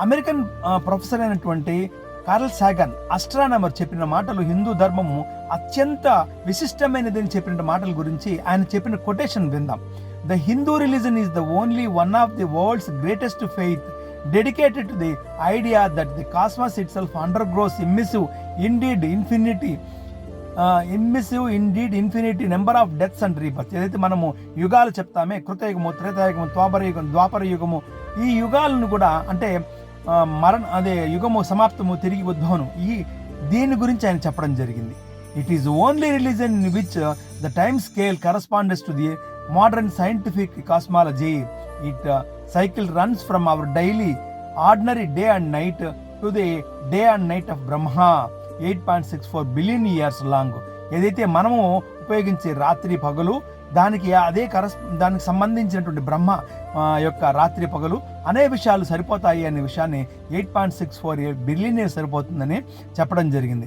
American professor అయినటువంటి Carl Sagan astronomer చెప్పిన మాటలు హిందూ ధర్మము అత్యంత విశిష్టమైనదని చెప్పిన మాటల గురించి ఆయన చెప్పిన కొటేషన్ విందాం. The Hindu religion is the only one of the world's greatest faith dedicated to the idea that the cosmos itself undergoes immense indeed infinity immense indeed infinity number of deaths and rebirth ఏదైతే మనము యుగాలు చెప్తామే కృతయుగము త్రేతాయుగము ద్వాపర యుగం ద్వాపర యుగము ఈ యుగాలను కూడా అంటే మరణ అదే యుగము సమాప్తము తిరిగి ఉద్భవనం. ఈ దీని గురించి ఆయన చెప్పడం జరిగింది. It is only religion in which the time scale corresponds to the modern scientific cosmology it cycle runs from our daily ordinary day and night to the day and night of Brahma eight point six four billion years long ఏదైతే మనము ఉపయోగించే రాత్రి పగలు దానికి అదే కరస్ దానికి సంబంధించినటువంటి బ్రహ్మ యొక్క రాత్రి పగలు అనే విషయాలు సరిపోతాయి అనే విషయాన్ని eight point six four billion సరిపోతుందని చెప్పడం జరిగింది.